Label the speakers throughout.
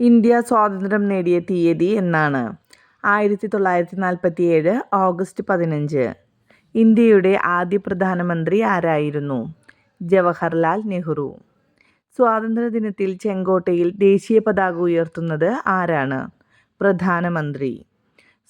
Speaker 1: India സ്വാതന്ത്ര്യം നേടിയ തീയതി എന്നാണ്. ആയിരത്തി തൊള്ളായിരത്തി നാൽപ്പത്തി ഏഴ് ഓഗസ്റ്റ് പതിനഞ്ച്. ഇന്ത്യയുടെ ആദ്യ പ്രധാനമന്ത്രി ആരായിരുന്നു? ജവഹർലാൽ നെഹ്റു. സ്വാതന്ത്ര്യദിനത്തിൽ ചെങ്കോട്ടയിൽ ദേശീയ പതാക ഉയർത്തുന്നത് ആരാണ്? പ്രധാനമന്ത്രി.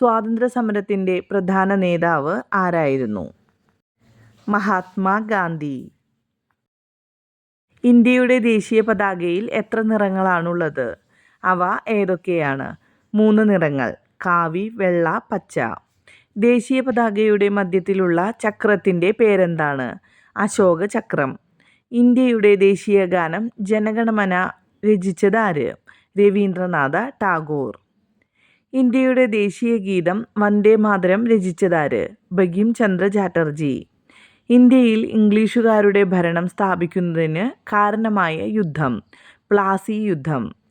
Speaker 1: സ്വാതന്ത്ര്യ സമരത്തിന്റെ പ്രധാന നേതാവ് ആരായിരുന്നു? മഹാത്മാഗാന്ധി ഇന്ത്യയുടെ ദേശീയ പതാകയിൽ എത്ര നിറങ്ങളാണുള്ളത്? അവ ഏതൊക്കെയാണ്? മൂന്ന് നിറങ്ങൾ. കാവി വെള്ള പച്ച. ദേശീയ പതാകയുടെ മധ്യത്തിലുള്ള ചക്രത്തിന്റെ പേരെന്താണ്? അശോക ചക്രം. ഇന്ത്യയുടെ ദേശീയ ഗാനം ജനഗണമന രചിച്ചത് ആര്? രവീന്ദ്രനാഥ ടാഗോർ. ഇന്ത്യയുടെ ദേശീയ ഗീതം വന്ദേ മാതരം രചിച്ചതാര് ബഗിം ചന്ദ്ര ചാറ്റർജി. ഇന്ത്യയിൽ ഇംഗ്ലീഷുകാരുടെ ഭരണം സ്ഥാപിക്കുന്നതിന് കാരണമായ യുദ്ധം. പ്ലാസി യുദ്ധം.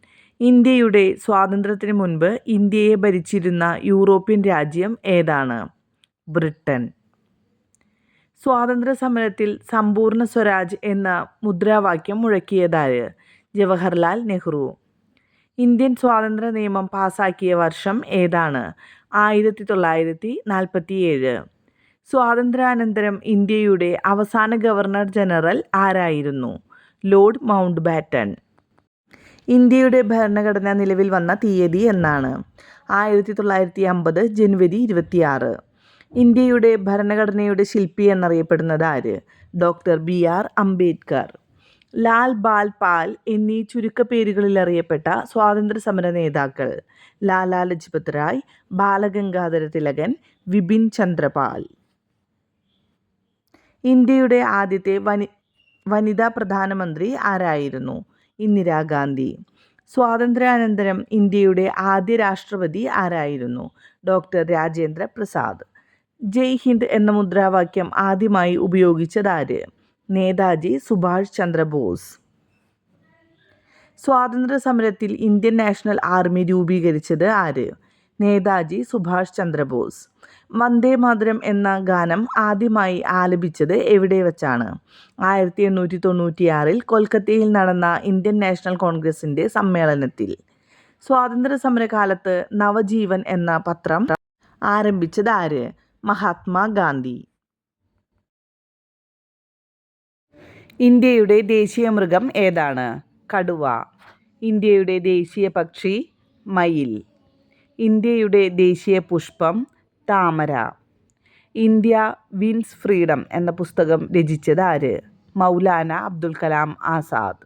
Speaker 1: ഇന്ത്യയുടെ സ്വാതന്ത്ര്യത്തിന് മുൻപ് ഇന്ത്യയെ ഭരിച്ചിരുന്ന യൂറോപ്യൻ രാജ്യം ഏതാണ്? ബ്രിട്ടൻ. സ്വാതന്ത്ര്യ സമരത്തിൽ സമ്പൂർണ സ്വരാജ് എന്ന മുദ്രാവാക്യം മുഴക്കിയതാര്? ജവഹർലാൽ നെഹ്റു. ഇന്ത്യൻ സ്വാതന്ത്ര്യ നിയമം പാസാക്കിയ വർഷം ഏതാണ്? ആയിരത്തി തൊള്ളായിരത്തി നാൽപ്പത്തി ഏഴ് സ്വാതന്ത്ര്യാനന്തരം ഇന്ത്യയുടെ അവസാന ഗവർണർ ജനറൽ ആരായിരുന്നു? ലോർഡ് മൗണ്ട് ബാറ്റൺ ഇന്ത്യയുടെ ഭരണഘടന നിലവിൽ വന്ന തീയതി എന്നാണ്. ആയിരത്തി തൊള്ളായിരത്തി അമ്പത് ജനുവരി ഇരുപത്തിയാറ്. ഇന്ത്യയുടെ ഭരണഘടനയുടെ ശില്പി എന്നറിയപ്പെടുന്നത് ആര്? Doctor B R Ambedkar. Lal Bal Pal എന്നീ ചുരുക്കപ്പേരുകളിൽ അറിയപ്പെട്ട സ്വാതന്ത്ര്യ സമര നേതാക്കൾ ലാലാ ലജ്പത് റായ് ബാലഗംഗാധര തിലകൻ വിപിൻ ചന്ദ്രപാൽ. ഇന്ത്യയുടെ ആദ്യത്തെ വനി വനിതാ പ്രധാനമന്ത്രി ആരായിരുന്നു? ഇന്ദിരാഗാന്ധി സ്വാതന്ത്ര്യാനന്തരം ഇന്ത്യയുടെ ആദ്യ രാഷ്ട്രപതി ആരായിരുന്നു? ഡോക്ടർ രാജേന്ദ്ര പ്രസാദ്. ജയ് ഹിന്ദ് എന്ന മുദ്രാവാക്യം ആദ്യമായി ഉപയോഗിച്ചതാര് നേതാജി സുഭാഷ് ചന്ദ്രബോസ്. സ്വാതന്ത്ര്യ സമരത്തിൽ ഇന്ത്യൻ നാഷണൽ ആർമി രൂപീകരിച്ചത് ആര്? നേതാജി സുഭാഷ് ചന്ദ്രബോസ്. വന്ദേ മാതരം എന്ന ഗാനം ആദ്യമായി ആലപിച്ചത് എവിടെ വച്ചാണ്? ആയിരത്തി എണ്ണൂറ്റി തൊണ്ണൂറ്റിയാറിൽ കൊൽക്കത്തയിൽ നടന്ന ഇന്ത്യൻ നാഷണൽ കോൺഗ്രസിന്റെ സമ്മേളനത്തിൽ. സ്വാതന്ത്ര്യ സമരകാലത്ത് നവജീവൻ എന്ന പത്രം ആരംഭിച്ചത് ആര്? മഹാത്മാഗാന്ധി ഇന്ത്യയുടെ ദേശീയ മൃഗം ഏതാണ്? കടുവ. ഇന്ത്യയുടെ ദേശീയ പക്ഷി മയിൽ. ഇന്ത്യയുടെ ദേശീയ പുഷ്പം താമര. ഇന്ത്യ വിൻസ് ഫ്രീഡം എന്ന പുസ്തകം രചിച്ചത് ആര്? മൗലാന അബ്ദുൽ കലാം ആസാദ്.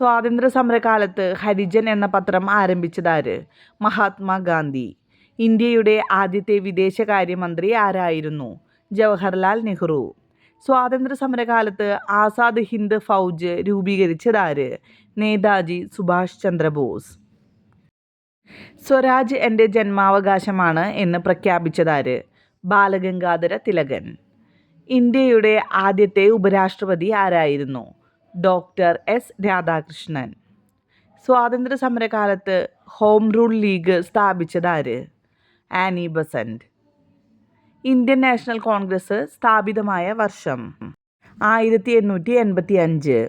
Speaker 1: സ്വാതന്ത്ര്യ സമരകാലത്ത് ഹരിജൻ എന്ന പത്രം ആരംഭിച്ചതാര് മഹാത്മാഗാന്ധി ഇന്ത്യയുടെ ആദ്യത്തെ വിദേശകാര്യമന്ത്രി ആരായിരുന്നു? ജവഹർലാൽ നെഹ്റു. സ്വാതന്ത്ര്യ സമരകാലത്ത് ആസാദ് ഹിന്ദ് ഫൗജ് രൂപീകരിച്ചതാര് നേതാജി സുഭാഷ് ചന്ദ്രബോസ്. സ്വരാജ് എന്റെ ജന്മാവകാശമാണ് എന്ന് പ്രഖ്യാപിച്ചതാര്? ബാലഗംഗാധര തിലകൻ. ഇന്ത്യയുടെ ആദ്യത്തെ ഉപരാഷ്ട്രപതി ആരായിരുന്നു? Doctor S Radhakrishnan. സ്വാതന്ത്ര്യ സമരകാലത്ത് home rule league സ്ഥാപിച്ചതാര്? Annie Besant. Indian National Congress സ്ഥാപിതമായ വർഷം. ആയിരത്തി എണ്ണൂറ്റി എൺപത്തി അഞ്ച്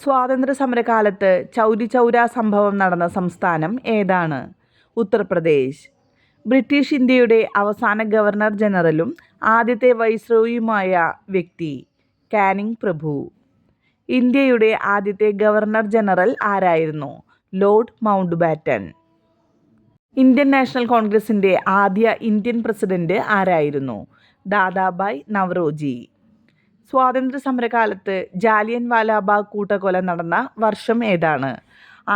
Speaker 1: സ്വാതന്ത്ര്യ സമരകാലത്ത് ചൗരി ചൗര സംഭവം നടന്ന സംസ്ഥാനം ഏതാണ്? ഉത്തർപ്രദേശ്. ബ്രിട്ടീഷ് ഇന്ത്യയുടെ അവസാന ഗവർണർ ജനറലും ആദ്യത്തെ വൈസ്രോയിയുമായ വ്യക്തി കാനിങ് പ്രഭു. ഇന്ത്യയുടെ ആദ്യത്തെ ഗവർണർ ജനറൽ ആരായിരുന്നു? Lord Mountbatten Indian National കോൺഗ്രസിന്റെ ആദ്യ ഇന്ത്യൻ പ്രസിഡന്റ് ആരായിരുന്നു? ദാദാബായ് നവറോജി. സ്വാതന്ത്ര്യ സമരകാലത്ത് ജാലിയൻ വാലാബാഗ് കൂട്ടക്കൊല നടന്ന വർഷം ഏതാണ്?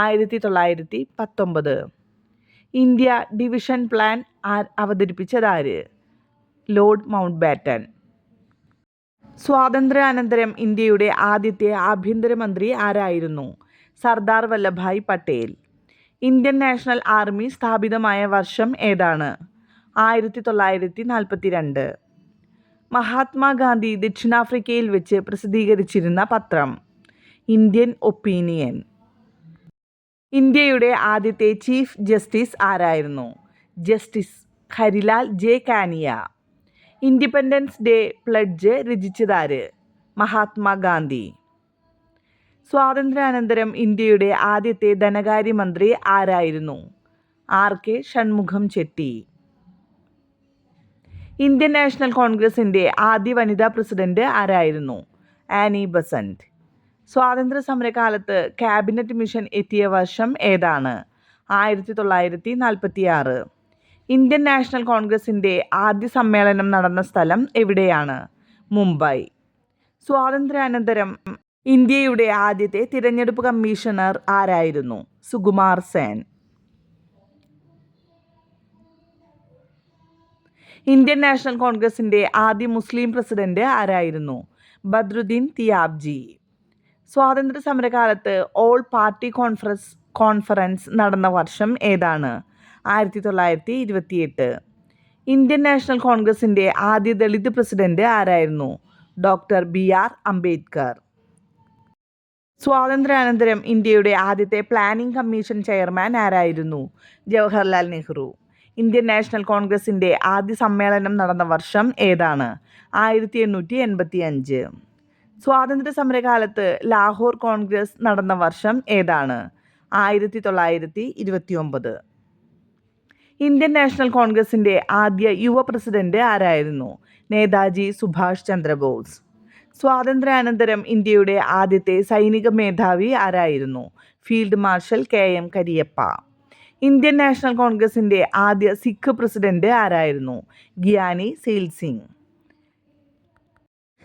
Speaker 1: ആയിരത്തി തൊള്ളായിരത്തി പത്തൊമ്പത് ഇന്ത്യ ഡിവിഷൻ പ്ലാൻ അവതരിപ്പിച്ചതാര്? ലോർഡ് മൗണ്ട് ബാറ്റൻ സ്വാതന്ത്ര്യാനന്തരം ഇന്ത്യയുടെ ആദ്യത്തെ ആഭ്യന്തരമന്ത്രി ആരായിരുന്നു? Sardar Vallabhbhai Patel. Indian National Army സ്ഥാപിതമായ വർഷം ഏതാണ്? ആയിരത്തി തൊള്ളായിരത്തി നാൽപ്പത്തി രണ്ട് മഹാത്മാഗാന്ധി ദക്ഷിണാഫ്രിക്കയിൽ വെച്ച് പ്രസിദ്ധീകരിച്ചിരുന്ന പത്രം. Indian Opinion. ഇന്ത്യയുടെ ആദ്യത്തെ ചീഫ് ജസ്റ്റിസ് ആരായിരുന്നു? Justice Harilal J Kania. Independence day pledge രചിച്ചതാര്? Mahatma Gandhi. സ്വാതന്ത്ര്യാനന്തരം ഇന്ത്യയുടെ ആദ്യത്തെ ധനകാര്യമന്ത്രി ആരായിരുന്നു? R K Shanmukham Chetty. Indian National കോൺഗ്രസിന്റെ ആദ്യ വനിതാ പ്രസിഡന്റ് ആരായിരുന്നു? Annie Besant. സ്വാതന്ത്ര്യ സമരകാലത്ത് ക്യാബിനറ്റ് മിഷൻ എത്തിയ വർഷം ഏതാണ്? ആയിരത്തി തൊള്ളായിരത്തി നാൽപ്പത്തി ആറ് ഇന്ത്യൻ നാഷണൽ കോൺഗ്രസിന്റെ ആദ്യ സമ്മേളനം നടന്ന സ്ഥലം എവിടെയാണ്? മുംബൈ. സ്വാതന്ത്ര്യാനന്തരം ഇന്ത്യയുടെ ആദ്യത്തെ തിരഞ്ഞെടുപ്പ് കമ്മീഷണർ ആരായിരുന്നു? സുകുമാർ സെൻ. ഇന്ത്യൻ നാഷണൽ കോൺഗ്രസിന്റെ ആദ്യ മുസ്ലിം പ്രസിഡന്റ് ആരായിരുന്നു? ബദ്രുദ്ദീൻ തിയാബ്ജി. സ്വാതന്ത്ര്യ സമരകാലത്ത് ഓൾ പാർട്ടി കോൺഫറൻസ് കോൺഫറൻസ് നടന്ന വർഷം ഏതാണ്? ആയിരത്തി തൊള്ളായിരത്തി ഇരുപത്തിയെട്ട് ഇന്ത്യൻ നാഷണൽ കോൺഗ്രസിന്റെ ആദ്യ ദളിത് പ്രസിഡന്റ് ആരായിരുന്നു? Doctor B R Ambedkar. സ്വാതന്ത്ര്യാനന്തരം ഇന്ത്യയുടെ ആദ്യത്തെ പ്ലാനിംഗ് കമ്മീഷൻ ചെയർമാൻ ആരായിരുന്നു? ജവഹർലാൽ നെഹ്റു. ഇന്ത്യൻ നാഷണൽ കോൺഗ്രസിന്റെ ആദ്യ സമ്മേളനം നടന്ന വർഷം ഏതാണ്? ആയിരത്തി എണ്ണൂറ്റി എൺപത്തി അഞ്ച് സ്വാതന്ത്ര്യ സമരകാലത്ത് ലാഹോർ കോൺഗ്രസ് നടന്ന വർഷം ഏതാണ്? ആയിരത്തി തൊള്ളായിരത്തി ഇരുപത്തി ഒമ്പത് ഇന്ത്യൻ നാഷണൽ കോൺഗ്രസിന്റെ ആദ്യ യുവ പ്രസിഡന്റ് ആരായിരുന്നു? നേതാജി സുഭാഷ് ചന്ദ്രബോസ്. സ്വാതന്ത്ര്യാനന്തരം ഇന്ത്യയുടെ ആദ്യത്തെ സൈനിക മേധാവി ആരായിരുന്നു? Field marshal K M Cariappa. Indian National കോൺഗ്രസിന്റെ ആദ്യ സിഖ് പ്രസിഡന്റ് ആരായിരുന്നു? ഗിയാനി സെയിൽ സിംഗ്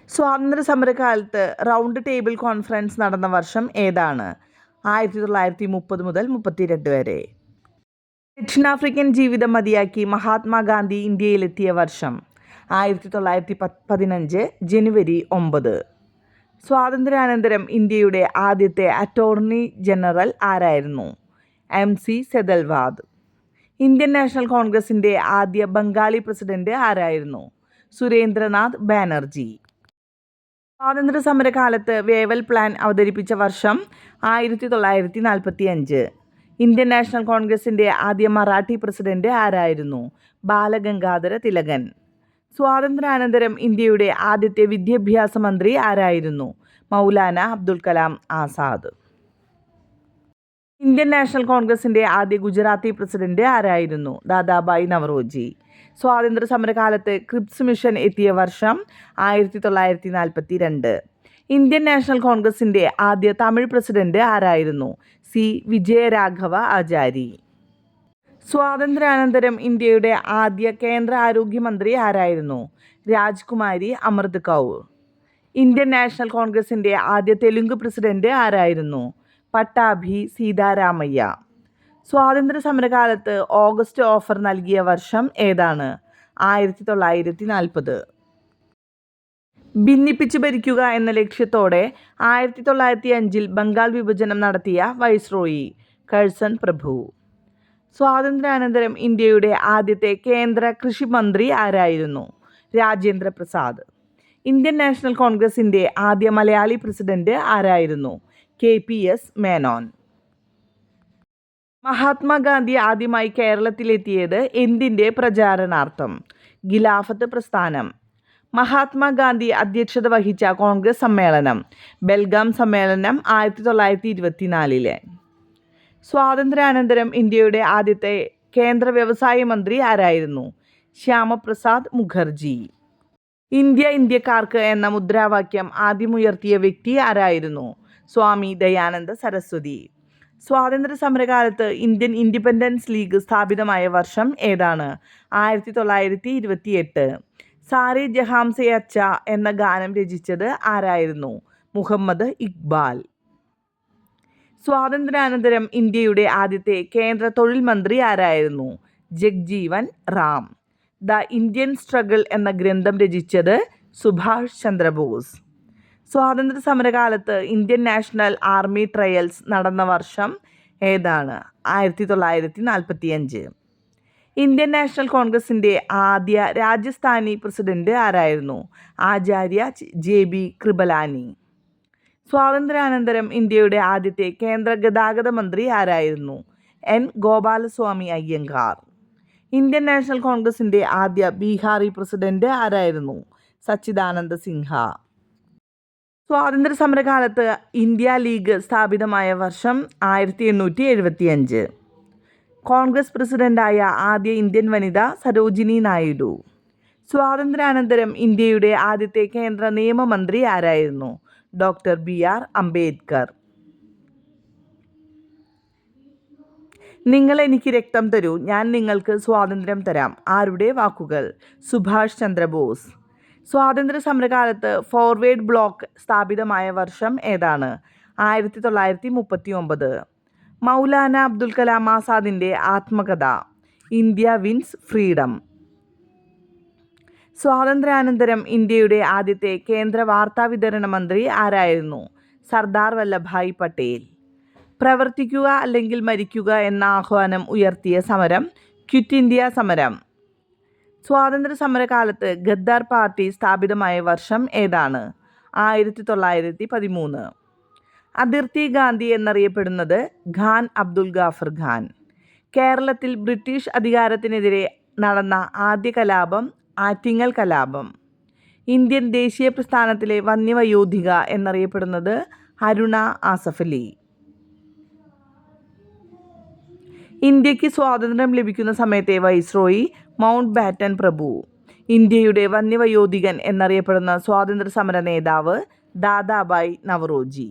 Speaker 1: സ്വാതന്ത്ര്യ സമരകാലത്ത് റൗണ്ട് ടേബിൾ കോൺഫറൻസ് നടന്ന വർഷം ഏതാണ്? ആയിരത്തി തൊള്ളായിരത്തി മുപ്പത് മുതൽ മുപ്പത്തിരണ്ട് വരെ. ദക്ഷിണാഫ്രിക്കൻ ജീവിതം മതിയാക്കി മഹാത്മാഗാന്ധി ഇന്ത്യയിലെത്തിയ വർഷം ആയിരത്തി തൊള്ളായിരത്തി പതിനഞ്ച് ജനുവരി ഒമ്പത്. സ്വാതന്ത്ര്യാനന്തരം ഇന്ത്യയുടെ ആദ്യത്തെ അറ്റോർണി ജനറൽ ആരായിരുന്നു? M C Setalvad. Indian National കോൺഗ്രസിന്റെ ആദ്യ ബംഗാളി പ്രസിഡന്റ് ആരായിരുന്നു? സുരേന്ദ്രനാഥ് ബാനർജി. സ്വാതന്ത്ര്യ സമരകാലത്ത് വേവൽ പ്ലാൻ അവതരിപ്പിച്ച വർഷം ആയിരത്തി തൊള്ളായിരത്തി നാൽപ്പത്തി അഞ്ച് ഇന്ത്യൻ നാഷണൽ കോൺഗ്രസിന്റെ ആദ്യ മറാഠി പ്രസിഡന്റ് ആരായിരുന്നു? ബാലഗംഗാധര തിലകൻ. സ്വാതന്ത്ര്യാനന്തരം ഇന്ത്യയുടെ ആദ്യത്തെ വിദ്യാഭ്യാസ മന്ത്രി ആരായിരുന്നു? മൗലാന അബ്ദുൽ കലാം ആസാദ്. ഇന്ത്യൻ നാഷണൽ കോൺഗ്രസിന്റെ ആദ്യ ഗുജറാത്തി പ്രസിഡന്റ് ആരായിരുന്നു? ദാദാബായി നവറോജി. സ്വാതന്ത്ര്യ സമരകാലത്ത് ക്രിപ്സ് മിഷൻ എത്തിയ വർഷം ആയിരത്തി തൊള്ളായിരത്തി നാൽപ്പത്തി രണ്ട് ഇന്ത്യൻ നാഷണൽ കോൺഗ്രസിന്റെ ആദ്യ തമിഴ് പ്രസിഡന്റ് ആരായിരുന്നു? സി. വിജയരാഘവ ആചാരി. സ്വാതന്ത്ര്യാനന്തരം ഇന്ത്യയുടെ ആദ്യ കേന്ദ്ര ആരോഗ്യമന്ത്രി ആരായിരുന്നു? രാജ്കുമാരി അമൃത് കൗർ. ഇന്ത്യൻ നാഷണൽ കോൺഗ്രസിന്റെ ആദ്യ തെലുങ്ക് പ്രസിഡന്റ് ആരായിരുന്നു? പട്ടാഭി സീതാരാമയ്യ. സ്വാതന്ത്ര്യ സമരകാലത്ത് ഓഗസ്റ്റ് ഓഫർ നൽകിയ വർഷം ഏതാണ്? ആയിരത്തി തൊള്ളായിരത്തി നാൽപ്പത് ഭിന്നിപ്പിച്ചു ഭരിക്കുക എന്ന ലക്ഷ്യത്തോടെ ആയിരത്തി തൊള്ളായിരത്തി അഞ്ചിൽ ബംഗാൾ വിഭജനം നടത്തിയ വൈസ്രോയി കഴ്സൺ പ്രഭു. സ്വാതന്ത്ര്യാനന്തരം ഇന്ത്യയുടെ ആദ്യത്തെ കേന്ദ്ര കൃഷി മന്ത്രി ആരായിരുന്നു? രാജേന്ദ്ര പ്രസാദ്. ഇന്ത്യൻ നാഷണൽ കോൺഗ്രസിന്റെ ആദ്യ മലയാളി പ്രസിഡന്റ് ആരായിരുന്നു? K P S Menon. Mahatma Gandhi ആദ്യമായി കേരളത്തിലെത്തിയത് എന്തിന്റെ പ്രചാരണാർത്ഥം? ഖിലാഫത്ത് പ്രസ്ഥാനം. മഹാത്മാഗാന്ധി അധ്യക്ഷത വഹിച്ച കോൺഗ്രസ് സമ്മേളനം. ബെൽഗാം സമ്മേളനം ആയിരത്തി തൊള്ളായിരത്തി ഇരുപത്തിനാലിലെ സ്വാതന്ത്ര്യാനന്തരം ഇന്ത്യയുടെ ആദ്യത്തെ കേന്ദ്ര വ്യവസായ മന്ത്രി ആരായിരുന്നു? ശ്യാമപ്രസാദ് മുഖർജി. ഇന്ത്യ ഇന്ത്യക്കാർക്ക് എന്ന മുദ്രാവാക്യം ആദ്യമുയർത്തിയ വ്യക്തി ആരായിരുന്നു? സ്വാമി ദയാനന്ദ സരസ്വതി. സ്വാതന്ത്ര്യ സമരകാലത്ത് ഇന്ത്യൻ ഇൻഡിപെൻഡൻസ് ലീഗ് സ്ഥാപിതമായ വർഷം ഏതാണ്? ആയിരത്തി തൊള്ളായിരത്തി ഇരുപത്തിയെട്ട് സാരി ജഹാംസെ അച്ച എന്ന ഗാനം രചിച്ചത് ആരായിരുന്നു? മുഹമ്മദ് ഇക്ബാൽ. സ്വാതന്ത്ര്യാനന്തരം ഇന്ത്യയുടെ ആദ്യത്തെ കേന്ദ്ര തൊഴിൽ മന്ത്രി ആരായിരുന്നു? Jagjivan Ram. The Indian struggle എന്ന ഗ്രന്ഥം രചിച്ചത് സുഭാഷ് ചന്ദ്രബോസ്. സ്വാതന്ത്ര്യ സമരകാലത്ത് ഇന്ത്യൻ നാഷണൽ ആർമി ട്രയൽസ് നടന്ന വർഷം ഏതാണ്? ആയിരത്തി തൊള്ളായിരത്തി നാൽപ്പത്തി അഞ്ച് ഇന്ത്യൻ നാഷണൽ കോൺഗ്രസിന്റെ ആദ്യ രാജസ്ഥാനി പ്രസിഡന്റ് ആരായിരുന്നു? Acharya J B Kripalani. സ്വാതന്ത്ര്യാനന്തരം ഇന്ത്യയുടെ ആദ്യത്തെ കേന്ദ്ര ഗതാഗത മന്ത്രി ആരായിരുന്നു? N. Gopalaswami Ayyangar. Indian National കോൺഗ്രസിന്റെ ആദ്യ ബീഹാറി പ്രസിഡന്റ് ആരായിരുന്നു? സച്ചിദാനന്ദ സിൻഹ. സ്വാതന്ത്ര്യ സമരകാലത്ത് ഇന്ത്യ ലീഗ് സ്ഥാപിതമായ വർഷം ആയിരത്തി എണ്ണൂറ്റി എഴുപത്തി അഞ്ച് കോൺഗ്രസ് പ്രസിഡന്റായ ആദ്യ ഇന്ത്യൻ വനിത സരോജിനി നായിഡു. സ്വാതന്ത്ര്യാനന്തരം ഇന്ത്യയുടെ ആദ്യത്തെ കേന്ദ്ര നിയമമന്ത്രി ആരായിരുന്നു? Doctor B R Ambedkar. നിങ്ങൾ എനിക്ക് രക്തം തരൂ. ഞാൻ നിങ്ങൾക്ക് സ്വാതന്ത്ര്യം തരാം. ആരുടെ വാക്കുകൾ? സുഭാഷ് ചന്ദ്രബോസ്. സ്വാതന്ത്ര്യ സമരകാലത്ത് ഫോർവേഡ് ബ്ലോക്ക് സ്ഥാപിതമായ വർഷം ഏതാണ്? ആയിരത്തി തൊള്ളായിരത്തി മുപ്പത്തി ഒമ്പത് മൗലാന അബ്ദുൽ കലാം ആസാദിന്റെ ആത്മകഥ ഇന്ത്യ വിൻസ് ഫ്രീഡം. സ്വാതന്ത്ര്യാനന്തരം ഇന്ത്യയുടെ ആദ്യത്തെ കേന്ദ്ര വാർത്താ വിതരണ മന്ത്രി ആരായിരുന്നു? സർദാർ വല്ലഭായ് പട്ടേൽ. പ്രവർത്തിക്കുക അല്ലെങ്കിൽ മരിക്കുക എന്ന ആഹ്വാനം ഉയർത്തിയ സമരം ക്വിറ്റ് ഇന്ത്യ സമരം. സ്വാതന്ത്ര്യ സമരകാലത്ത് ഗദ്ദാർ പാർട്ടി സ്ഥാപിതമായ വർഷം ഏതാണ്? ആയിരത്തി തൊള്ളായിരത്തി പതിമൂന്ന് അതിർത്തി ഗാന്ധി എന്നറിയപ്പെടുന്നത് ഖാൻ അബ്ദുൽ ഗാഫർ ഖാൻ. കേരളത്തിൽ ബ്രിട്ടീഷ് അധികാരത്തിനെതിരെ നടന്ന ആദ്യ കലാപം ആറ്റിങ്ങൽ കലാപം. ഇന്ത്യൻ ദേശീയ പ്രസ്ഥാനത്തിലെ വന്യവയോധിക എന്നറിയപ്പെടുന്നത് അരുണ ആസഫലി ഇന്ത്യയ്ക്ക് സ്വാതന്ത്ര്യം ലഭിക്കുന്ന സമയത്തെ വൈസ്രോയി മൗണ്ട് ബാറ്റൻ പ്രഭു. ഇന്ത്യയുടെ വന്യവയോധികൻ എന്നറിയപ്പെടുന്ന സ്വാതന്ത്ര്യ സമര നേതാവ് ദാദാബായ് നവറോജി.